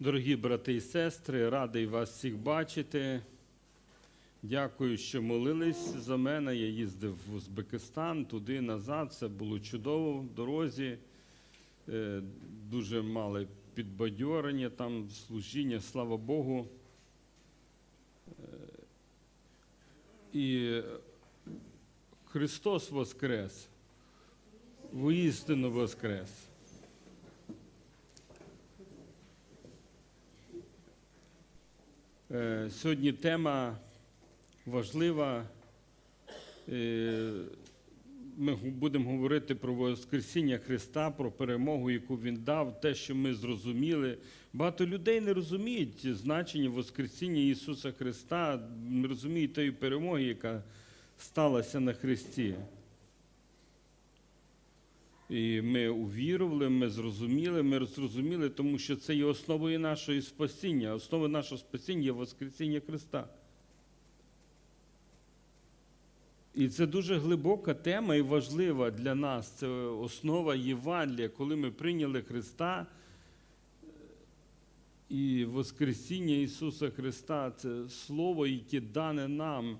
Дорогі брати і сестри, радий вас всіх бачити. Дякую, що молились за мене. Я їздив в Узбекистан, туди назад. Це було чудово в дорозі. Е, Дуже мали підбадьорення, там служіння, слава Богу. Е, І Христос Воскрес, воістину Воскрес. Сьогодні тема важлива. Е, Ми будемо говорити про Воскресіння Христа, про перемогу, яку Він дав, те, що ми зрозуміли. Багато людей не розуміють значення Воскресіння Ісуса Христа, не розуміють тої перемоги, яка сталася на Христі. І ми увірували, ми зрозуміли, ми зрозуміли, тому що це є основою нашого спасіння. Основа нашого спасіння є Воскресіння Христа. І це дуже глибока тема і важлива для нас. Це основа Євангелія, коли ми прийняли Христа і Воскресіння Ісуса Христа це Слово, яке дане нам.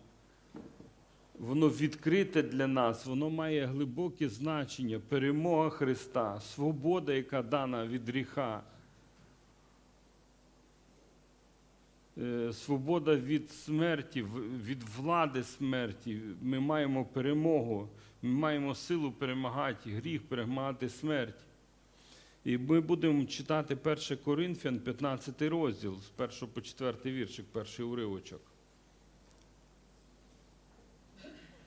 Воно відкрите для нас, воно має глибоке значення, перемога Христа, свобода, яка дана від гріха, Е, свобода від смерті, від влади смерті. Ми маємо перемогу, ми маємо силу перемагати гріх, перемагати смерть. І ми будемо читати 1 Коринфян, 15 розділ, з 1 по 4 віршик, перший уривочок.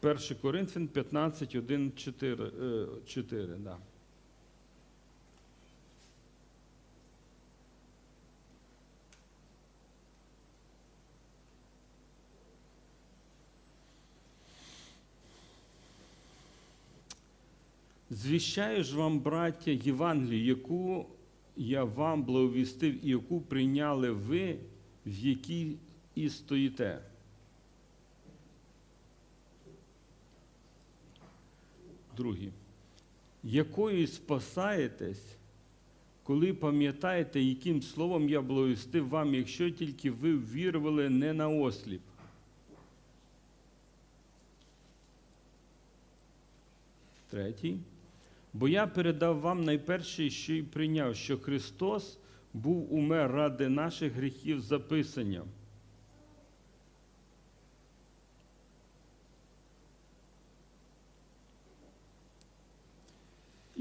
1 Коринфян 15, 1, 4, е, 4 да. Звіщаю ж вам, браття, Євангелію, яку я вам благовістив і яку прийняли ви, в якій і стоїте. Другі. Якою спасаєтесь, коли пам'ятаєте, яким словом я благовістив вам, якщо тільки ви вірували не на осліп? Третій. Бо я передав вам найперше, що й прийняв, що Христос був умер ради наших гріхів записанням.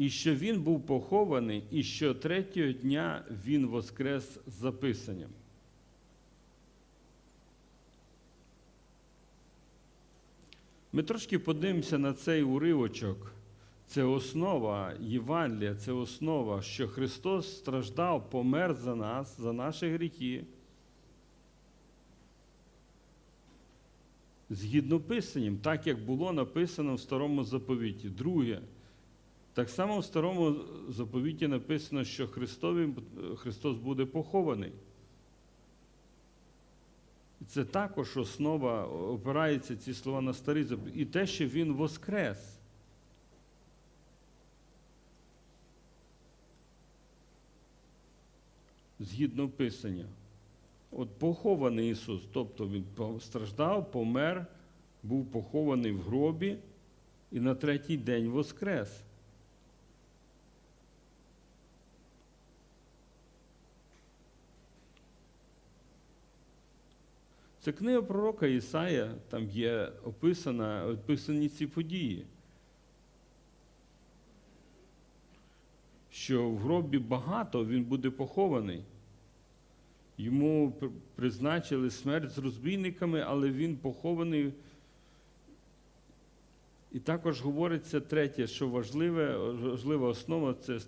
І що він був похований, і що третього дня він воскрес з записанням. Ми трошки подивимося на цей уривочок. Це основа Євангелія, це основа, що Христос страждав, помер за нас, за наші гріхи. Згідно Писанням, так як було написано в Старому заповіті. Друге, так само в Старому заповіті написано, що Христові, Христос буде похований. І Це також основа, опирається ці слова на старий заповіт. І те, що Він воскрес. Згідно Писання. От похований Ісус, тобто Він страждав, помер, був похований в гробі і на третій день воскрес. Це книга пророка Ісая, там є описана, описані ці події. Що в гробі багато він буде похований. Йому призначили смерть з розбійниками, але він похований. І також говориться третє, що важливе, важлива основа це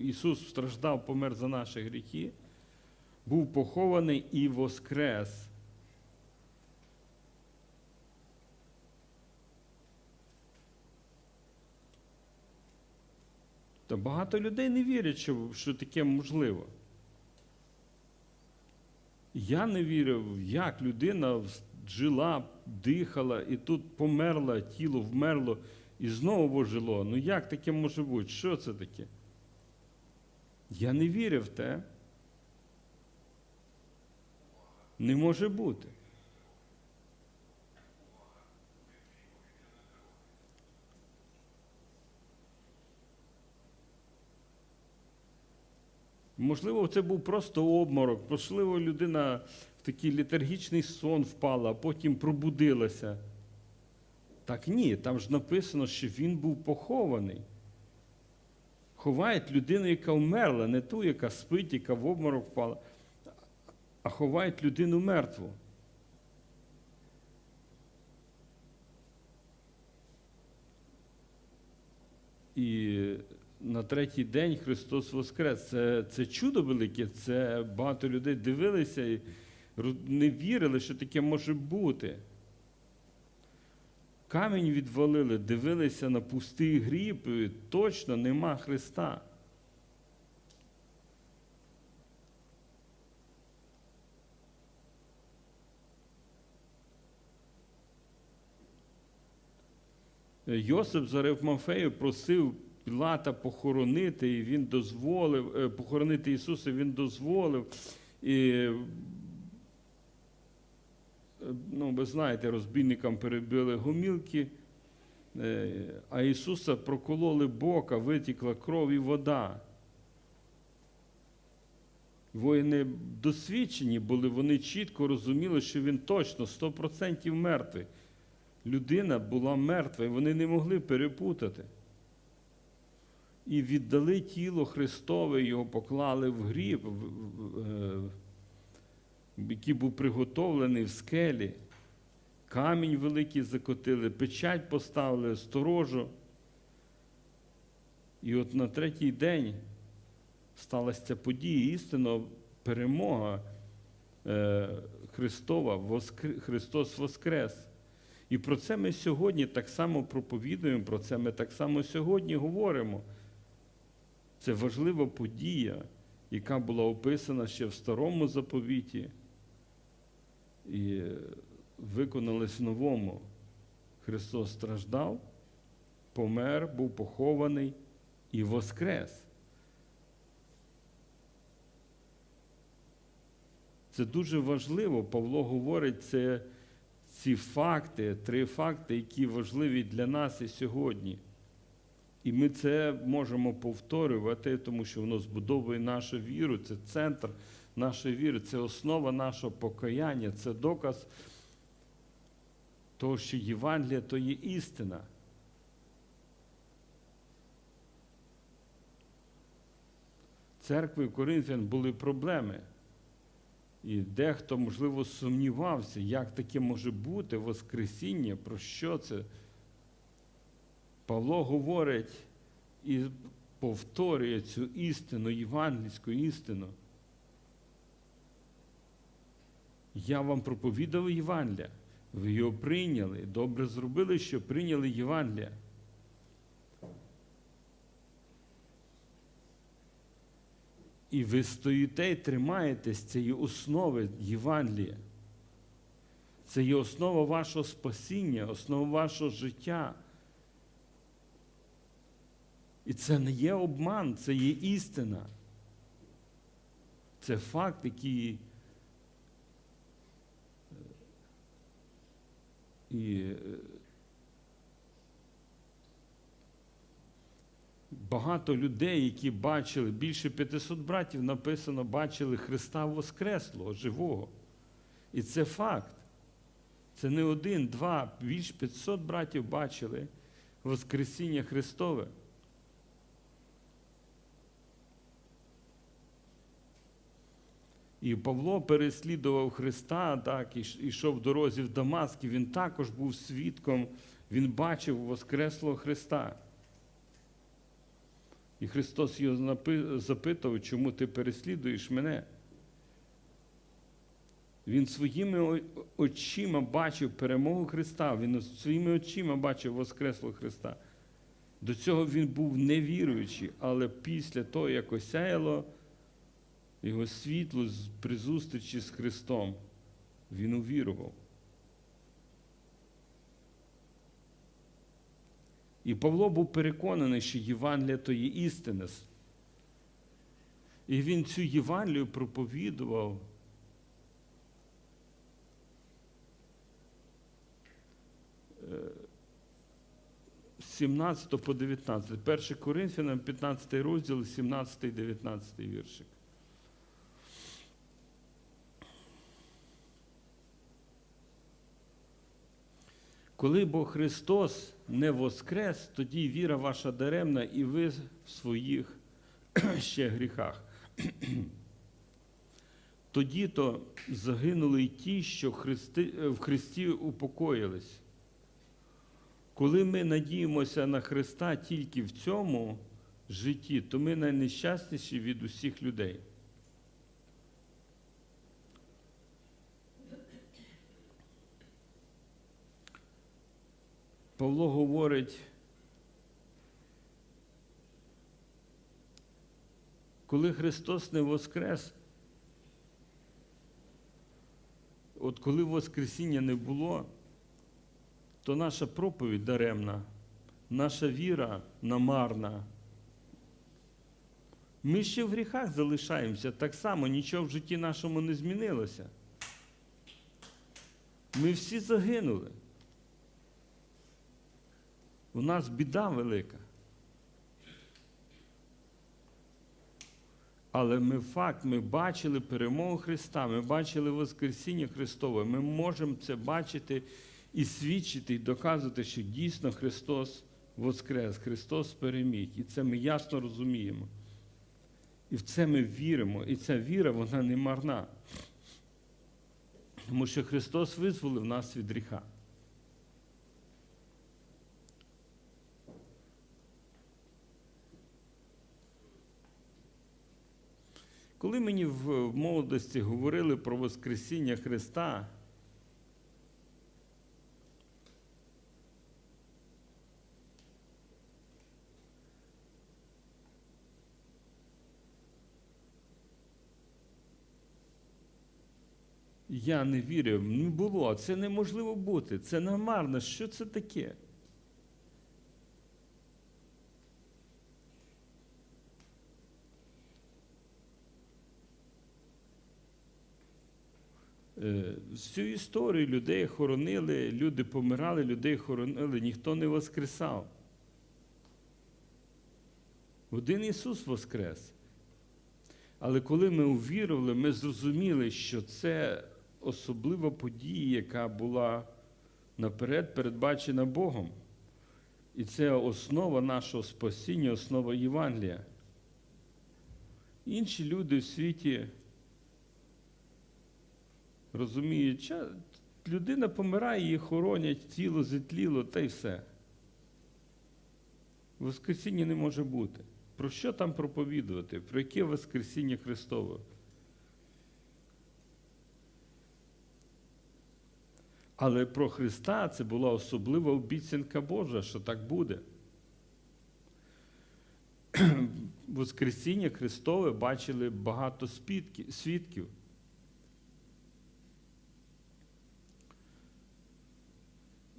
Ісус страждав, помер за наші гріхи, був похований і воскрес. Та багато людей не вірять, що, що таке можливо. Я не вірив, як людина жила, дихала, і тут померла, тіло вмерло і знову ожило. Ну як таке може бути? Що це таке? Я не вірив в те. Не може бути. Можливо, це був просто обморок, можливо, людина в такий літаргічний сон впала, а потім пробудилася. Так ні, там ж написано, що він був похований. Ховають людину, яка вмерла, не ту, яка спить, яка в обморок впала, а ховають людину мертву. І на третій день Христос Воскрес. Це, це чудо велике, це багато людей дивилися і не вірили, що таке може бути. Камінь відвалили, дивилися на пустий гріб, і точно нема Христа. Йосип з Арифмафею просив Пілата похоронити, і він дозволив, е, похоронити Ісуса, він дозволив. І, е, ну, ви знаєте, розбійникам перебили гомілки, е, а Ісуса прокололи бока, витікла кров і вода. Воїни досвідчені були, вони чітко розуміли, що він точно 100% мертвий. Людина була мертва, і вони не могли перепутати. І віддали тіло Христове, його поклали в гріб, е, який був приготовлений в скелі. Камінь великий закотили, печать поставили, сторожу. І от на третій день сталася ця подія, істинно перемога е, Христова. Христос Воскрес. І про це ми сьогодні так само проповідуємо, про це ми так само сьогодні говоримо. Це важлива подія, яка була описана ще в старому заповіті і виконалась в новому. Христос страждав, помер, був похований і воскрес. Це дуже важливо. Павло говорить, це ці факти, три факти, які важливі для нас і сьогодні. І ми це можемо повторювати, тому що воно збудовує нашу віру, це центр нашої віри, це основа нашого покаяння, це доказ того, що Євангелія то є істина. Церкви в Коринфян були проблеми. І дехто, можливо, сумнівався, як таке може бути Воскресіння, про що це. Павло говорить і повторює цю істину, євангельську істину. Я вам проповідав Євангелія, ви його прийняли, добре зробили, що прийняли Євангелія. І ви стоїте і тримаєтесь цієї основи Євангелія. Це є основа вашого спасіння, основа вашого життя. І це не є обман, це є істина. Це факт, який е, і багато людей, які бачили, більше 500 братів написано, бачили Христа Воскреслого, живого. І це факт. Це не один, два, більш 500 братів бачили Воскресіння Христове. І Павло переслідував Христа, так, і йшов в дорозі в Дамаск, і він також був свідком, він бачив Воскреслого Христа. І Христос його запитав, чому ти переслідуєш мене? Він своїми очима бачив перемогу Христа, він своїми очима бачив Воскреслого Христа. До цього він був невіруючий, але після того, як осяяло його світло при зустрічі з Христом, він увірував. І Павло був переконаний, що Євангелія то є істина. І він цю Євангелію проповідував. Е, З 17 по 19. 1 Коринфянам, 15 розділ, 17, 19 віршик. Коли бо Христос не воскрес, тоді віра ваша даремна, і ви в своїх ще гріхах. Тоді то загинули й ті, що Христи, в Христі упокоїлись. Коли ми надіємося на Христа тільки в цьому житті, то ми найнещасніші від усіх людей. Павло говорить, коли Христос не воскрес, от коли Воскресіння не було, то наша проповідь даремна, наша віра намарна. Ми ще в гріхах залишаємося, так само нічого в житті нашому не змінилося. Ми всі загинули. У нас біда велика. Але ми факт, ми бачили перемогу Христа, ми бачили Воскресіння Христове. Ми можемо це бачити і свідчити, і доказувати, що дійсно Христос Воскрес, Христос переміг. І це ми ясно розуміємо. І в це ми віримо. І ця віра, вона не марна. Тому що Христос визволив нас від гріха. Коли мені в молодості говорили про Воскресіння Христа, я не вірив, не було, це неможливо бути, це намарно, що це таке? Всю історію людей хоронили, люди помирали, людей хоронили, ніхто не воскресав. Один Ісус воскрес. Але коли ми увірували, ми зрозуміли, що це особлива подія, яка була наперед передбачена Богом. І це основа нашого спасіння, основа Євангелія. Інші люди в світі розуміють, що людина помирає, її хоронять, тіло зітліло, та й все. Воскресіння не може бути. Про що там проповідувати? Про яке Воскресіння Христове? Але про Христа це була особлива обіцянка Божа, що так буде. Воскресіння Христове бачили багато свідків.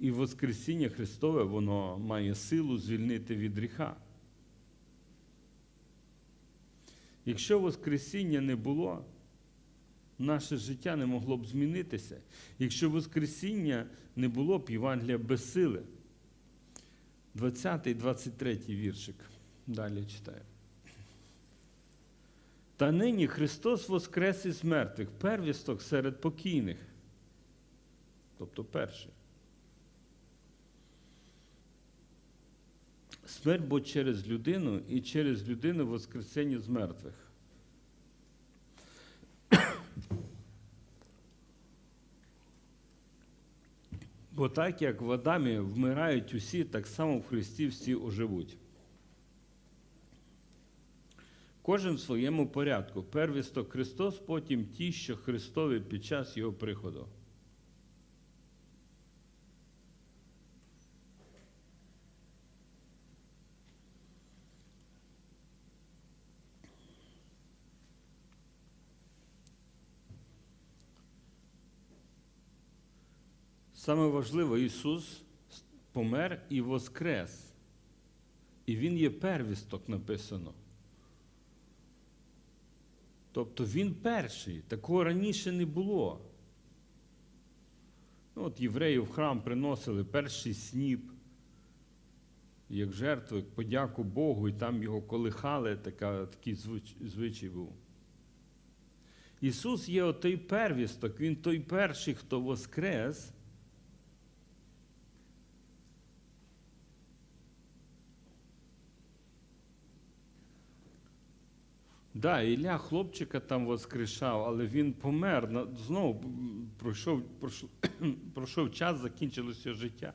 І Воскресіння Христове воно має силу звільнити від гріха. Якщо Воскресіння не було, наше життя не могло б змінитися. Якщо Воскресіння не було б Євангелія без сили. 20 23 віршик. Далі читаю. Та нині Христос воскрес із мертвих, первісток серед покійних. Тобто перший. Смерть бо через людину і через людину воскресення з мертвих. Бо так як в Адамі вмирають усі, так само в Христі всі оживуть. Кожен в своєму порядку. Первісток Христос, потім ті, що Христові під час Його приходу. Саме важливе, Ісус помер і воскрес. І Він є первісток написано. Тобто Він перший. Такого раніше не було. Ну, От євреї в храм приносили перший сніп. як жертву, як подяку Богу, і там його колихали, така, такий звич- звичай був. Ісус є отой первісток, Він той перший, хто воскрес. Да, Ілля хлопчика там воскрешав, але він помер. Знову пройшов, пройшов, пройшов час, закінчилося життя.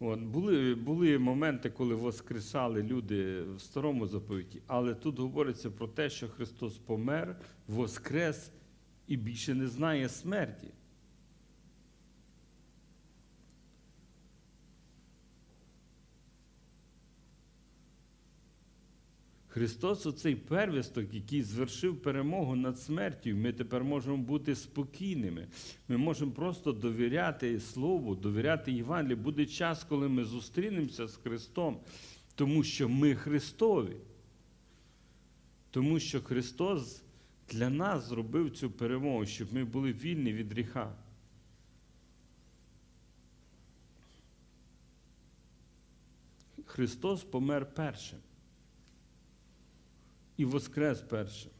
От, були, були моменти, коли воскресали люди в старому заповіті, але тут говориться про те, що Христос помер, воскрес і більше не знає смерті. Христос оцей первісток, який звершив перемогу над смертю, ми тепер можемо бути спокійними. Ми можемо просто довіряти Слову, довіряти Євангелію. Буде час, коли ми зустрінемося з Христом, тому що ми Христові. Тому що Христос для нас зробив цю перемогу, щоб ми були вільні від гріха. Христос помер першим і воскрес першим.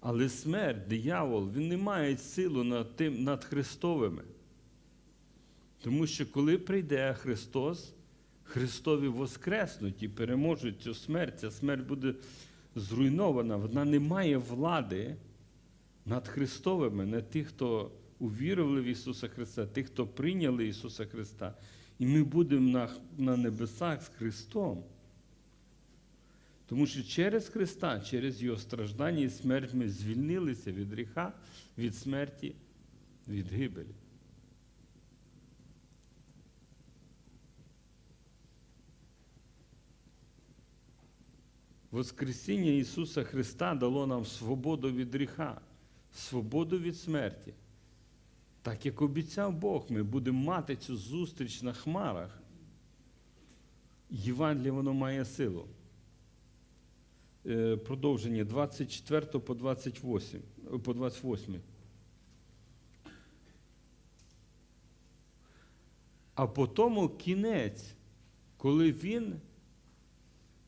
Але смерть, диявол, він не має силу над, тим, над Христовими. Тому що коли прийде Христос, Христові воскреснуть і переможуть цю смерть, ця смерть буде зруйнована, вона не має влади над Христовими, над тих, хто увірували в Ісуса Христа, тих, хто прийняли Ісуса Христа. І ми будемо на, на небесах з Христом. Тому що через Христа, через Його страждання і смерть ми звільнилися від гріха, від смерті, від гибелі. Воскресіння Ісуса Христа дало нам свободу від гріха, свободу від смерті. Так як обіцяв Бог, ми будемо мати цю зустріч на хмарах. Євангеліє воно має силу. Е, Продовження 24 по 28. е, По 28. А потому кінець, коли він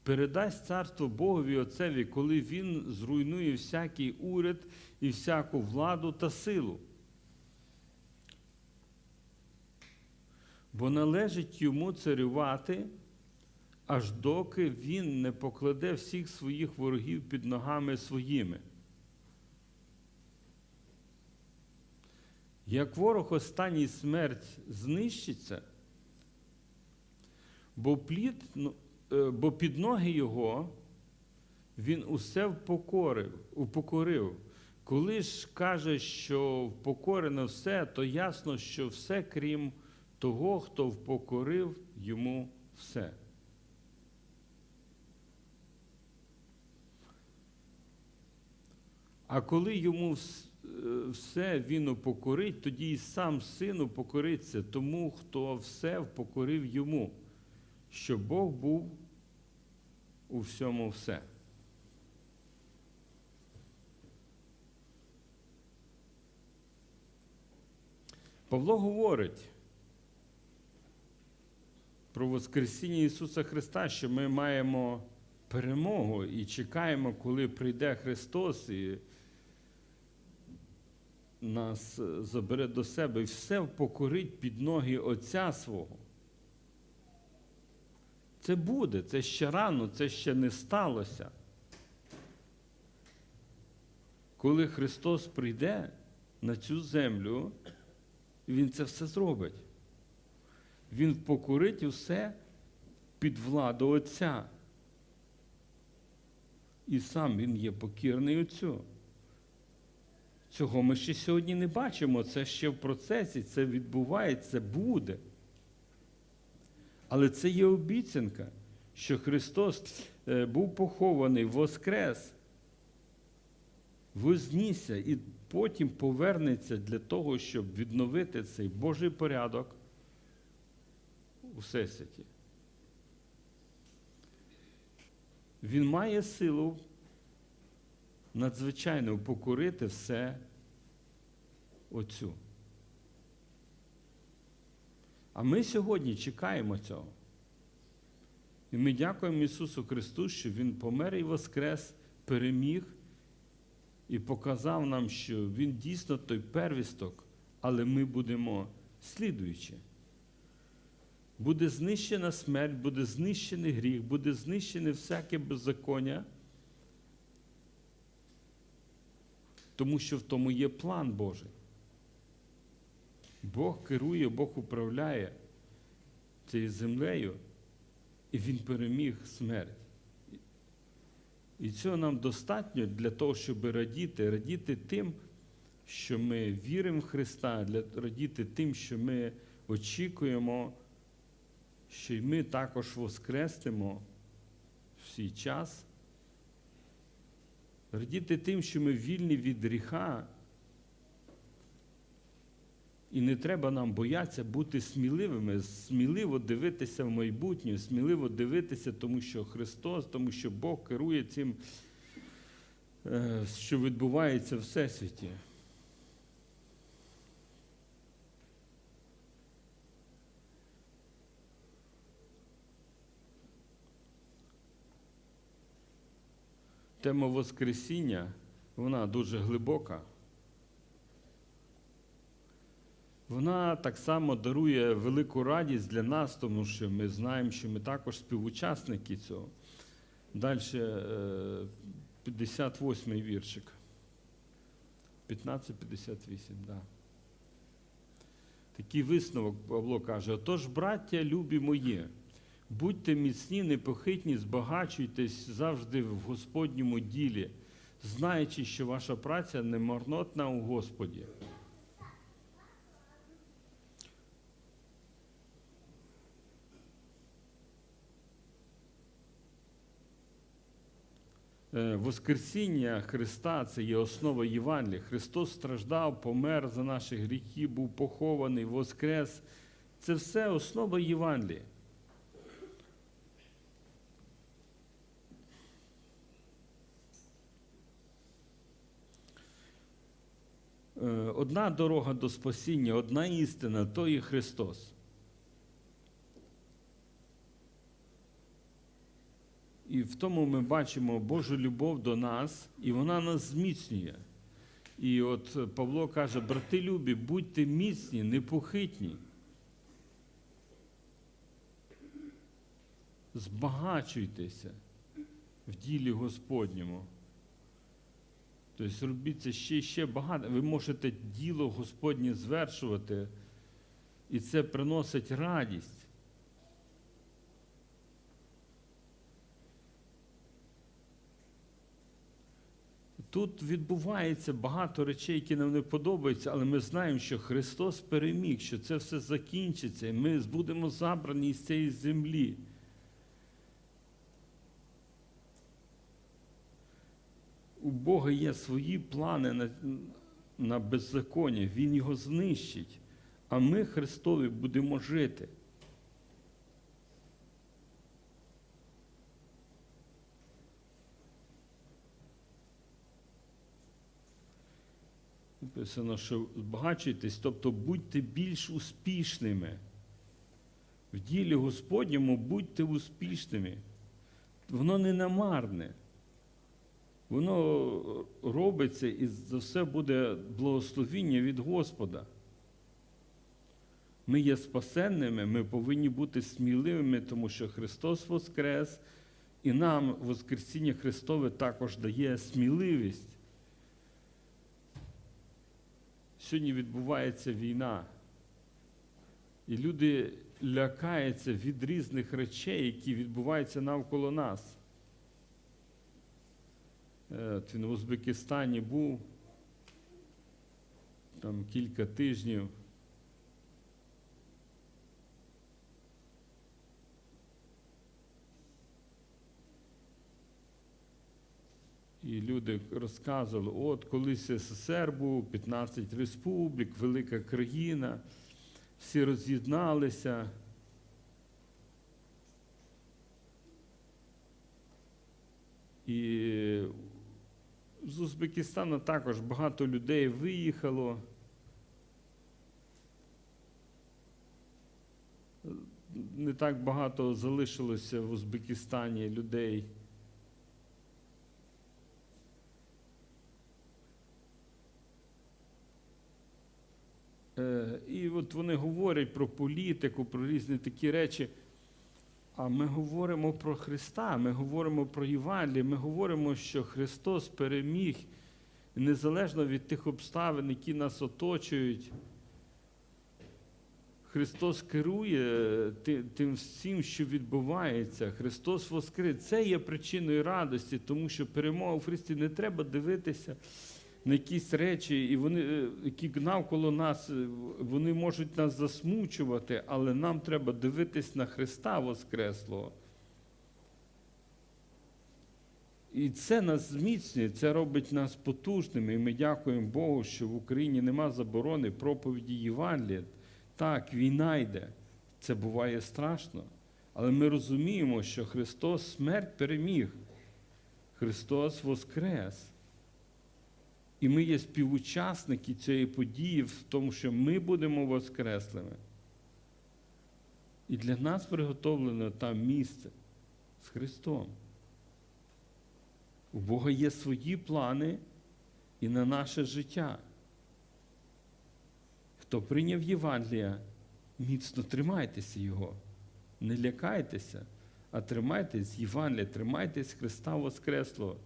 передасть царство Богові Отцеві, коли він зруйнує всякий уряд і всяку владу та силу. Бо належить йому царювати, аж доки він не покладе всіх своїх ворогів під ногами своїми. Як ворог останній смерть знищиться, бо плід, ну, е, бо під ноги його він усе впокорив, упокорив. Коли ж каже, що впокорено все, то ясно, що все крім того, хто впокорив йому все. А коли йому е, все він упокорить, тоді і сам син упокориться тому, хто все впокорив йому, щоб Бог був у всьому все. Павло говорить про Воскресіння Ісуса Христа, що ми маємо перемогу і чекаємо, коли прийде Христос і нас забере до себе і все покорить під ноги Отця свого. Це буде, це ще рано, це ще не сталося. Коли Христос прийде на цю землю, Він це все зробить. Він покорить усе під владу Отця. І сам Він є покірний Отцю. Цього ми ще сьогодні не бачимо. Це ще в процесі, це відбувається, буде. Але це є обіцянка, що Христос е, був похований, воскрес, вознісся і потім повернеться для того, щоб відновити цей Божий порядок у всесвіті. Він має силу надзвичайно упокорити все Отцю. А ми сьогодні чекаємо цього. І ми дякуємо Ісусу Христу, що Він помер і воскрес, переміг і показав нам, що Він дійсно той первісток, але ми будемо слідуючи. Буде знищена смерть, буде знищений гріх, буде знищене всяке беззаконня, тому що в тому є план Божий. Бог керує, Бог управляє цією землею, і Він переміг смерть. І цього нам достатньо для того, щоб радіти, радіти тим, що ми віримо в Христа, для радіти тим, що ми очікуємо, що й ми також воскреснемо в свій час. Радіти тим, що ми вільні від гріха. І не треба нам боятися бути сміливими, сміливо дивитися в майбутнє, сміливо дивитися, тому що Христос, тому що Бог керує цим, е, що відбувається в Всесвіті. Тема Воскресіння, вона дуже глибока. Вона так само дарує велику радість для нас, тому що ми знаємо, що ми також співучасники цього. Далі 58-й віршик. 15.58, да. Такий висновок Павло каже: Отож, браття, любі мої, будьте міцні, непохитні, збагачуйтесь завжди в Господньому ділі, знаючи, що ваша праця не марнотна у Господі. Воскресіння Христа це є основа Євангелія. Христос страждав, помер за наші гріхи, був похований, воскрес. Це все основа Євангелія. Е, Одна дорога до спасіння, одна істина то є Христос. І в тому ми бачимо Божу любов до нас, і вона нас зміцнює. І от Павло каже: брати любі, будьте міцні, непохитні. Збагачуйтеся в ділі Господньому. Тобто робіть це ще ще багато. Ви можете діло Господнє звершувати, і це приносить радість. Тут відбувається багато речей, які нам не подобаються, але ми знаємо, що Христос переміг, що це все закінчиться, і ми будемо забрані з цієї землі. У Бога є свої плани на, на беззаконня, Він його знищить, а ми, Христові, будемо жити. Написано, що збагачуйтесь, тобто будьте більш успішними. В ділі Господньому будьте успішними. Воно не намарне. Воно робиться і за все буде благословіння від Господа. Ми є спасенними, ми повинні бути сміливими, тому що Христос Воскрес, і нам Воскресіння Христове також дає сміливість. Сьогодні відбувається війна, і люди лякаються від різних речей, які відбуваються навколо нас. Він в Узбекистані був там кілька тижнів. І люди розказували, от колись СССР був, 15 республік, велика країна, всі роз'єдналися. І З Узбекистану також багато людей виїхало. Не так багато залишилося в Узбекистані людей. І от вони говорять про політику, про різні такі речі. А ми говоримо про Христа, ми говоримо про Євангеліє, ми говоримо, що Христос переміг незалежно від тих обставин, які нас оточують. Христос керує тим всім, що відбувається. Христос воскрес. Це є причиною радості, тому що перемога в Христі не треба дивитися на якісь речі, і вони, е, які навколо нас, е, вони можуть нас засмучувати, але нам треба дивитись на Христа Воскреслого. І це нас зміцнює, це робить нас потужними. І ми дякуємо Богу, що в Україні нема заборони проповіді Євангелія. Так, війна йде, це буває страшно. Але ми розуміємо, що Христос смерть переміг. Христос воскрес. І ми є співучасники цієї події в тому, що ми будемо воскреслими. І для нас приготовлено там місце з Христом. У Бога є свої плани і на наше життя. Хто прийняв Євангелія, міцно тримайтеся Його. Не лякайтеся, а тримайтесь Євангелія, тримайтесь Христа Воскреслого.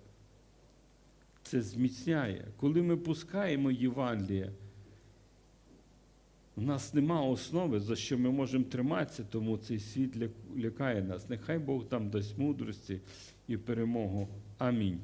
Це зміцняє. Коли ми пускаємо Євангеліє, у нас нема основи, за що ми можемо триматися, тому цей світ лякає нас. Нехай Бог там дасть мудрості і перемогу. Амінь.